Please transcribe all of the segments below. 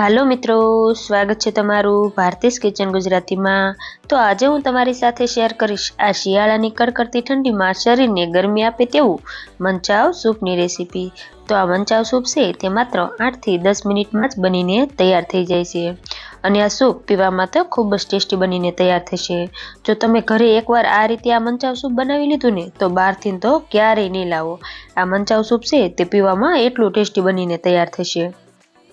હાલો મિત્રો, સ્વાગત છે તમારું ભારતીસ કિચન ગુજરાતીમાં. તો આજે હું તમારી સાથે શેર કરીશ આ શિયાળાની કડકડતી ઠંડીમાં શરીરને ગરમી આપે તેવું મંચાવ સૂપની રેસીપી તો આ મંચાવ સૂપ છે તે માત્ર આઠથી દસ મિનિટમાં જ બનીને તૈયાર થઈ જાય છે. અને આ સૂપ પીવામાં તો ખૂબ જ ટેસ્ટી બનીને તૈયાર થશે. જો તમે ઘરે એકવાર આ રીતે આ મંચાવ સૂપ બનાવી લીધું ને, તો બહારથી તો ક્યારેય નહીં લાવો. આ મંચાવ સૂપ છે તે પીવામાં એટલું ટેસ્ટી બનીને તૈયાર થશે.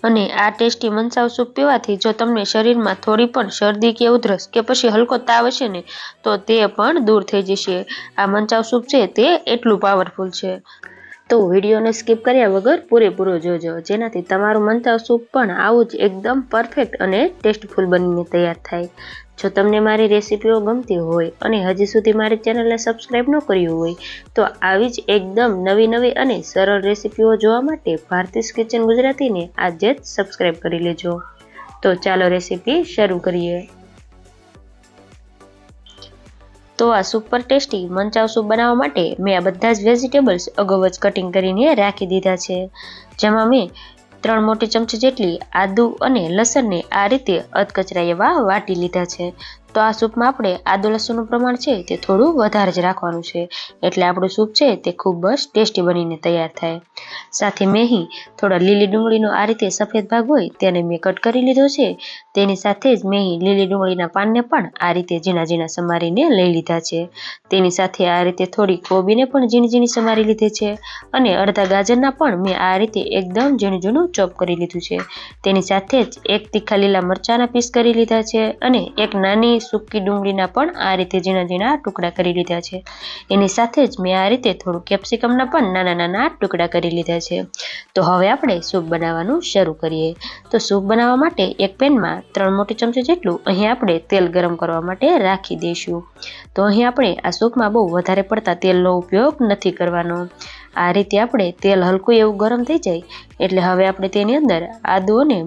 અને આ ટેસ્ટી મંચાવ સૂપ પીવાથી જો તમને શરીરમાં થોડી પણ શરદી કે ઉધરસ કે પછી હલકો તાવ હશે ને, તો તે પણ દૂર થઈ જશે. આ મંચાવ સૂપ છે તે એટલું પાવરફુલ છે. તો વિડીયોને સ્કીપ કર્યા વગર પૂરેપૂરો જોજો. જેનાથી તમારું મનતા સૂપ પણ આવું જ એકદમ પરફેક્ટ અને ટેસ્ટફુલ બનીને તૈયાર થાય. જો તમને મારી રેસીપીઓ ગમતી હોય અને હજી સુધી મારી ચેનલને સબસ્ક્રાઈબ ન કર્યું હોય, તો આવી જ એકદમ નવી નવી અને સરળ રેસીપીઓ જોવા માટે ભારતીસ કિચન ગુજરાતીને આજે જ સબસ્ક્રાઈબ કરી લેજો. તો ચાલો રેસીપી શરૂ કરીએ. તો આ સુપર ટેસ્ટી મંચાવ સૂપ બનાવવા માટે મેં આ બધા જ વેજીટેબલ્સ અગાઉ જ કટિંગ કરીને રાખી દીધા છે. જેમાં મેં ત્રણ મોટી ચમચી જેટલી આદુ અને લસણને આ રીતે અધકચરા એવા વાટી લીધા છે. તો આ સૂપમાં આપણે આદુ લસણનું પ્રમાણ છે તે થોડું વધારે જ રાખવાનું છે. એટલે આપણું સૂપ છે તે ખૂબ જ ટેસ્ટી બનીને તૈયાર થાય. સાથે મેં થોડા લીલી ડુંગળીનો આ રીતે સફેદ ભાગ હોય તેને મેં કટ કરી લીધો છે. તેની સાથે જ મેં લીલી ડુંગળીના પાનને પણ આ રીતે ઝીણા ઝીણા સમારીને લઈ લીધા છે. તેની સાથે આ રીતે થોડી કોબીને પણ ઝીણી ઝીણી સમારી લીધી છે અને અડધા ગાજરના પણ મેં આ રીતે એકદમ ઝીણું ઝીણું ચોપ કરી લીધું છે. તેની સાથે જ એક તીખા લીલા મરચાંના પીસ કરી લીધા છે અને એક નાની સૂકી ડુંગળીના પણ આ રીતે ઝીણા ઝીણા ટુકડા કરી લીધા છે. એની સાથે જ મેં આ રીતે થોડું કેપ્સિકમના પણ નાના નાના ટુકડા કરી લીધા છે. તો હવે આપણે સૂપ બનાવવાનું શરૂ કરીએ. તો સૂપ બનાવવા માટે એક પેનમાં ત્રણ મોટી ચમચી જેટલું અહીં આપણે તેલ ગરમ કરવા માટે રાખી દઈશું. તો અહીં આપણે આ સૂપમાં બહુ વધારે પડતા તેલનો ઉપયોગ નથી કરવાનો. આ રીતે આપણે તેલ હલકું એવું ગરમ થઈ જાય, એટલે હવે આપણે તેની અંદર આદુ અને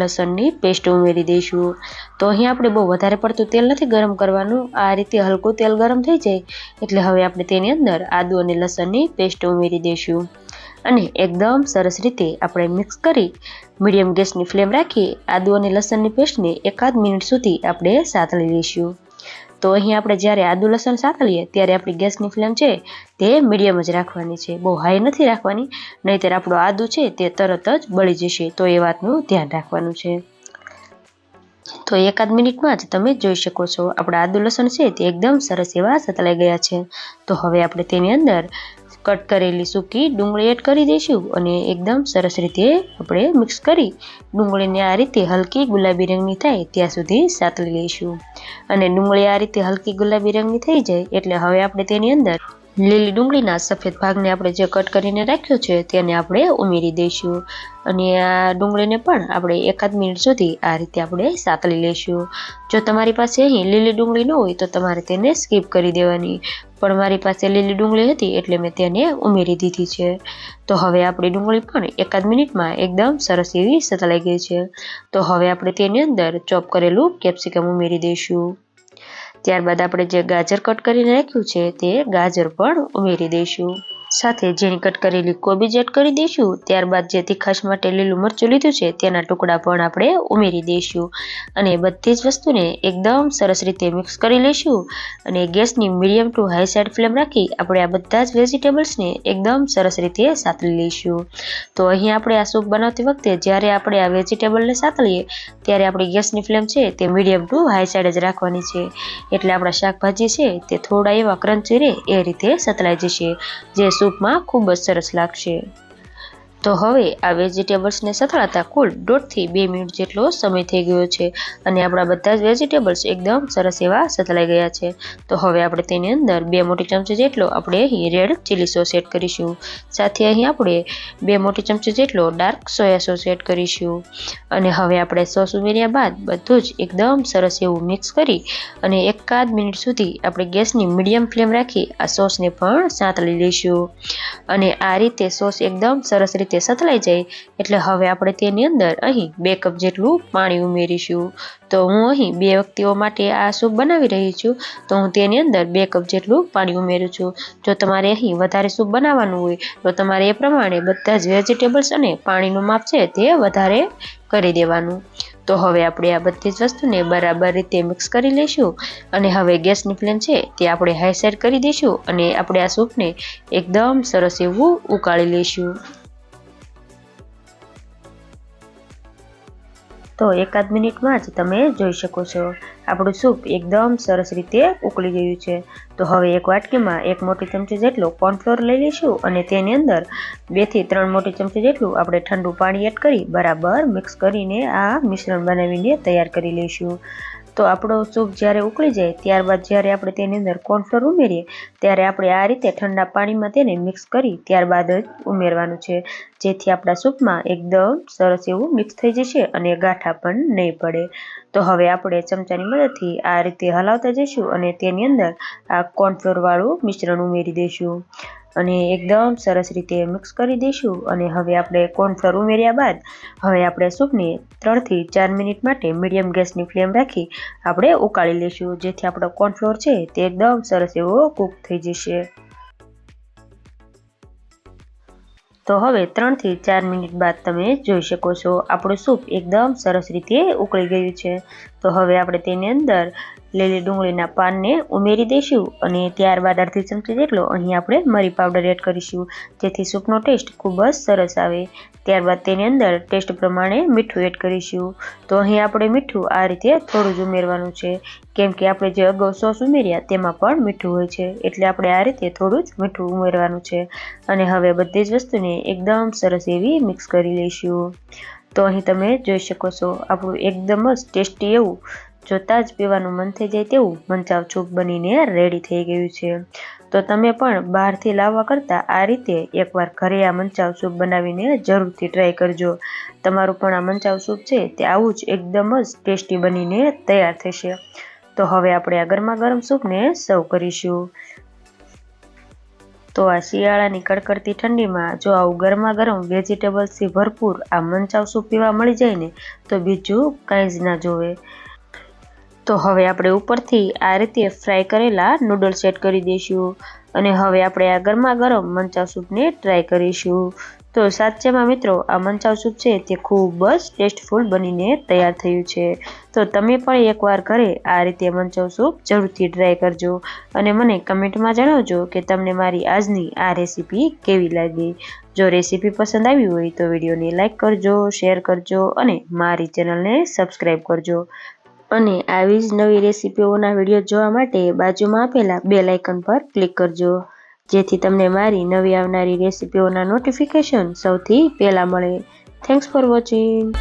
લસણની પેસ્ટ ઉમેરી દઈશું. તો અહીં આપણે બહુ વધારે પડતું તેલ નથી ગરમ કરવાનું, આ રીતે હલકું તેલ ગરમ થઈ જાય, એટલે હવે આપણે તેની અંદર આદુ અને લસણની પેસ્ટ ઉમેરી દઈશું. અને એકદમ સરસ રીતે આપણે મિક્સ કરી મીડિયમ ગેસની ફ્લેમ રાખી આદુ અને લસણની પેસ્ટને એકાદ મિનિટ સુધી આપણે સાતળી લઈશું. તો અહીં આપણે જ્યારે આદુ લસણ સાતળીએ ત્યારે આપણી ગેસની ફ્લેમ છે તે મીડિયમ જ રાખવાની છે. બહુ હાઈ નથી રાખવાની, નહીંતર આપણું આદુ છે તે તરત જ બળી જશે. તો એ વાતનું ધ્યાન રાખવાનું છે. તો એકાદ મિનિટમાં જ તમે જોઈ શકો છો, આપણા આદુ લસણ છે તે એકદમ સરસ એવા સતલાઈ ગયા છે. તો હવે આપણે તેની અંદર કટ કરેલી સૂકી ડુંગળી એડ કરી દઈશું અને એકદમ સરસ રીતે આપણે મિક્સ કરી ડુંગળીને આ રીતે હલકી ગુલાબી રંગની થાય ત્યાં સુધી સાતળી લઈશું. અને ડુંગળી આ રીતે હલકી ગુલાબી રંગની થઈ જાય એટલે હવે આપણે તેની અંદર લીલી ડુંગળીના સફેદ ભાગને આપણે જે કટ કરીને રાખ્યો છે તેને આપણે ઉમેરી દઈશું. અને આ ડુંગળીને પણ આપણે એકાદ મિનિટ સુધી આ રીતે આપણે સાતળી લઈશું. જો તમારી પાસે અહીં લીલી ડુંગળી ન હોય તો તમારે તેને સ્કીપ કરી દેવાની. પણ મારી પાસે લીલી ડુંગળી હતી એટલે મેં તેને ઉમેરી દીધી છે. તો હવે આપણી ડુંગળી પણ એકાદ મિનિટમાં એકદમ સરસ એવી સતલાઈ ગઈ છે. તો હવે આપણે તેની અંદર ચોપ કરેલું કેપ્સિકમ ઉમેરી દઈશું. ત્યારબાદ આપણે જે ગાજર કટ કરીને રાખ્યું છે તે ગાજર પણ ઉમેરી દઈશું. સાથે ઝીણી કટ કરેલી કોબીજ એડ કરી દઈશું, ત્યારબાદ જે તીખાશ માટે લીલું મરચું લીધું છે, તેના ટુકડા પણ આપણે ઉમેરી દઈશું. અને બધી જ વસ્તુને એકદમ સરસ રીતે મિક્સ કરી લઈશું અને ગેસની medium to high side flame રાખી આપણે આ બધા જ વેજીટેબલ્સને એકદમ સરસ રીતે સાતળી લઈશું. તો અહીં આપણે આ સૂપ બનાવતી વખતે જ્યારે આપણે આ વેજીટેબલને સાતળીએ, ત્યારે આપણી ગેસની ફ્લેમ છે તે મીડિયમ ટુ હાઈ સાઈડ જ રાખવાની છે. એટલે આપણા શાકભાજી છે તે થોડા એવા ક્રંચી રહે એ રીતે સતલાઈ જશે. જે સૂપમાં ખૂબ જ સરસ લાગશે. તો હવે આ વેજીટેબલ્સને સતળાતા કુલ દોઢથી બે મિનિટ જેટલો સમય થઈ ગયો છે અને આપણા બધા જ વેજીટેબલ્સ એકદમ સરસ એવા સથળાઈ ગયા છે. તો હવે આપણે તેની અંદર બે મોટી ચમચી જેટલો આપણે અહીં રેડ ચીલી સોસ એડ કરીશું. સાથે અહીં આપણે બે મોટી ચમચી જેટલો ડાર્ક સોયા સોસ એડ કરીશું. અને હવે આપણે સોસ ઉમેર્યા બાદ બધું જ એકદમ સરસ એવું મિક્સ કરી અને એકાદ મિનિટ સુધી આપણે ગેસની મીડિયમ ફ્લેમ રાખી આ સોસને પણ સાંતળી લઈશું. અને આ રીતે સોસ એકદમ સરસ રીતે રીતે સતલાઈ જાય. એટલે હવે આપણે તેની અંદર અહીં બે કપ જેટલું પાણી ઉમેરીશું. તો હું અહીં બે વ્યક્તિઓ માટે આ સૂપ બનાવી રહી છું. તો હું તેની અંદર બે કપ જેટલું પાણી ઉમેરું છું. જો તમારે અહીં વધારે સૂપ બનાવવાનું હોય, તો તમારે એ પ્રમાણે બધા જ વેજીટેબલ્સ અને પાણીનું માપ છે તે વધારે કરી દેવાનું. તો હવે આપણે આ બધી જ વસ્તુને બરાબર રીતે મિક્સ કરી લઈશું. અને હવે ગેસની ફ્લેમ છે તે આપણે હાઈ સાઈડ કરી દઈશું અને આપણે આ સૂપને એકદમ સરસ એવું ઉકાળી લઈશું. તો એકાદ મિનિટમાં જ તમે જોઈ શકો છો. આપણું સૂપ એકદમ સરસ રીતે ઉકળી ગયું છે. તો હવે એક વાટકીમાં એક મોટી ચમચી જેટલો કોર્નફ્લોર લઈ લઈશું અને તેની અંદર બેથી ત્રણ મોટી ચમચી જેટલું આપણે ઠંડુ પાણી એડ કરી બરાબર મિક્સ કરીને આ મિશ્રણ બનાવીને તૈયાર કરી લઈશું. તો આપણો સૂપ જ્યારે ઉકળી જાય, ત્યારબાદ જ્યારે આપણે તેની અંદર કોર્નફ્લોર ઉમેરીએ, ત્યારે આપણે આ રીતે ઠંડા પાણીમાં તેને મિક્સ કરી ત્યારબાદ જ ઉમેરવાનું છે. જેથી આપણા સૂપમાં એકદમ સરસ એવું મિક્સ થઈ જશે અને ગાંઠા પણ નહીં પડે. તો હવે આપણે ચમચાની મદદથી આ રીતે હલાવતા જઈશું અને તેની અંદર આ કોર્નફ્લોરવાળું મિશ્રણ ઉમેરી દઈશું. અને એકદમ સરસ રીતે મિક્સ કરી દઈશું. અને હવે આપણે કોર્નફ્લોર ઉમેર્યા બાદ, હવે આપણે સૂપને ત્રણથી ચાર મિનિટ માટે મીડિયમ ગેસની ફ્લેમ રાખી આપણે ઉકાળી લઈશું. જેથી આપણો કોર્નફ્લોર છે તે એકદમ સરસ એવો કૂક થઈ જશે. તો હવે ત્રણથી ચાર મિનિટ બાદ તમે જોઈ શકો છો, આપણું સૂપ એકદમ સરસ રીતે ઉકળી ગયું છે. તો હવે આપણે તેની અંદર લીલી ડુંગળીના પાનને ઉમેરી દઈશું અને ત્યારબાદ અડધી ચમચી જેટલો અહીં આપણે મરી પાવડર એડ કરીશું. જેથી સૂપનો ટેસ્ટ ખૂબ જ સરસ આવે. ત્યારબાદ તેની અંદર ટેસ્ટ પ્રમાણે મીઠું એડ કરીશું. તો અહીં આપણે મીઠું આ રીતે થોડું જ ઉમેરવાનું છે. કેમ કે આપણે જે અગાઉ સોસ ઉમેર્યા તેમાં પણ મીઠું હોય છે. એટલે આપણે આ રીતે થોડું જ મીઠું ઉમેરવાનું છે. અને હવે બધી જ વસ્તુને એકદમ સરસ એવી મિક્સ કરી લઈશું. તો અહીં તમે જોઈ શકો છો, આપણું એકદમ જ ટેસ્ટી એવું જોતાં જ પીવાનું મન થઈ જાય તેવું મંચાવ સૂપ બનીને રેડી થઈ ગયું છે. તો તમે પણ બહારથી લાવવા કરતાં આ રીતે એકવાર ઘરે આ મંચાવ સૂપ બનાવીને જરૂરથી ટ્રાય કરજો. તમારું પણ આ મંચાવ સૂપ છે તે આવું જ એકદમ જ ટેસ્ટી બનીને તૈયાર થશે. તો હવે આપણે આ ગરમા ગરમ સૂપને સર્વ કરીશું. તો આ શિયાળાની કડકડતી ઠંડીમાં જો આવું ગરમા ગરમ વેજીટેબલ્સથી ભરપૂર આ મંચાવ સૂપ પીવા મળી જાય ને, તો બીજું કાંઈ જ ના જોવે. તો હવે આપણે ઉપરથી આ રીતે ફ્રાય કરેલા નૂડલ્સ એડ કરી દઈશું. અને હવે આપણે આ ગરમા ગરમ મંચાવ સૂપને ટ્રાય કરીશું. તો સાચેમાં મિત્રો, આ મંચાવ સૂપ છે તે ખૂબ જ ટેસ્ટફુલ બનીને તૈયાર થયું છે. તો તમે પણ એકવાર ઘરે આ રીતે મંચાવ સૂપ જરૂરથી ટ્રાય કરજો. અને મને કમેન્ટમાં જણાવજો કે તમને મારી આજની આ રેસીપી કેવી લાગી. જો રેસીપી પસંદ આવી હોય તો વિડીયોને લાઇક કરજો, શેર કરજો અને મારી ચેનલને સબસ્ક્રાઈબ કરજો. અને આવી જ નવી રેસીપીઓના વીડિયો જોવા માટે બાજુમાં આપેલા બે લાઇકન પર ક્લિક કરજો. જેથી તમને મારી નવી આવનારી રેસીપીઓના નોટિફિકેશન સૌથી પહેલાં મળે. Thanks for watching